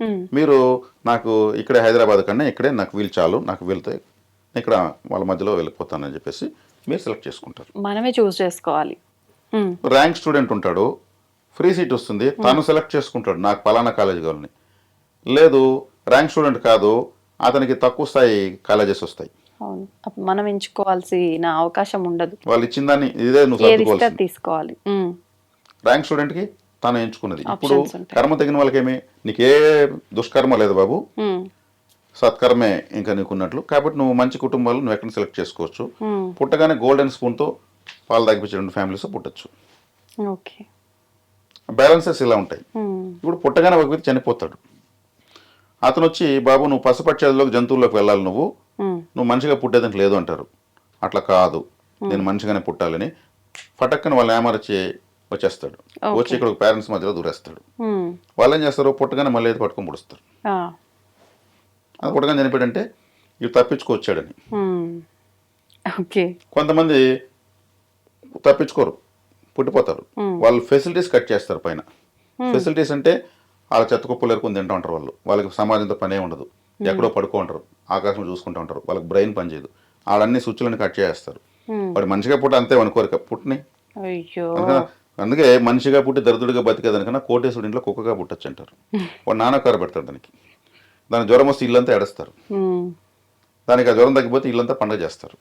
ఉమ్, మీరు నాకు ఇక్కడే హైదరాబాద్ కన్నా ఇక్కడే నాకు వీలు చాలు నాకు వెళ్తే ఇక్కడ వాళ్ళ మధ్యలో వెళ్ళిపోతానని చెప్పేసి మీరు సెలెక్ట్ చేసుకుంటారు. మనమే చూస్ చేసుకోవాలి. ఉమ్, ర్యాంక్ స్టూడెంట్ ఉంటాడు ఫ్రీ సీట్ వస్తుంది తను సెలెక్ట్ చేసుకుంటాడు నాకు పలానా కాలేజ్ కావాలని. లేదు ర్యాంక్ స్టూడెంట్ కాదు అతనికి తక్కువ స్థాయి కాలేజెస్ వస్తాయి. మనం ఎంచుకోవాల్సిన అవకాశం ఉండదు. వాళ్ళు ఇచ్చిన దాన్ని ఇదే నువ్వు తీసుకోవాలి. ర్యాంక్ స్టూడెంట్కి తను ఎంచుకున్నది. ఇప్పుడు. కర్మ తగిన వాళ్ళకేమి? నీకే దుష్కర్మ లేదు బాబు. సత్కర్మే ఇంకా నీకున్నట్లు. కాబట్టి నువ్వు మంచి కుటుంబాలు నువ్వు ఎక్కడ సెలెక్ట్ చేసుకోవచ్చు. పుట్టగానే గోల్డెన్ స్పూన్తో పాలు తగ్గించే రెండు ఫ్యామిలీస్ పుట్టచ్చు. ఓకే. బ్యాలెన్సెస్ ఇలా ఉంటాయి. ఇప్పుడు పుట్టగానే ఒక వ్యక్తి చనిపోతాడు. అతను వచ్చి బాబు నువ్వు పశుపక్షాదిలోకి జంతువుల్లోకి వెళ్ళాలి నువ్వు. నువ్వు మనిషిగా పుట్టేదానికి లేదు అంటారు. అట్లా కాదు. నేను మనిషిగానే పుట్టాలని. ఫటక్కన వాళ్ళని ఏమరచి వచ్చేస్తాడు. వచ్చి ఇక్కడ పేరెంట్స్ మధ్యలో దూరేస్తాడు. వాళ్ళు ఏం చేస్తారు పుట్టగానే మళ్ళీ ఏది పట్టుకొని పుడుస్తారు. అది పుట్టగానే చనిపోయాడంటే ఇవి తప్పించుకొచ్చాడని కొంతమంది తప్పించుకోరు పుట్టిపోతారు. వాళ్ళు ఫెసిలిటీస్ కట్ చేస్తారు పైన. ఫెసిలిటీస్ అంటే వాళ్ళ చెత్త కుప్పలు ఎరుకుని తింటూ ఉంటారు వాళ్ళు. వాళ్ళకి సమాజంతో పనే ఉండదు. ఎక్కడో పడుకో ఉంటారు. ఆకాశం చూసుకుంటూ ఉంటారు. వాళ్ళకి బ్రెయిన్ పనిచేయదు వాళ్ళన్ని స్విచ్లను కట్ చేస్తారు. వాడు మనిషిగా పుట్ట అంతే అనుకోరు పుట్టిని. అందుకే మనిషిగా పుట్టి దరిద్రుడిగా బతికేదానికన్నా కోటేశ్వరుడి ఇంట్లో కుక్కగా పుట్టచ్చు అంటారు వాడు నానకారు పెడతాడు దానికి. దాని జ్వరం వస్తే ఇల్లంతా ఏడుస్తారు ఉమ్, దానికి ఆ జ్వరం తగ్గిపోతే ఇల్లంతా పండగ చేస్తారు.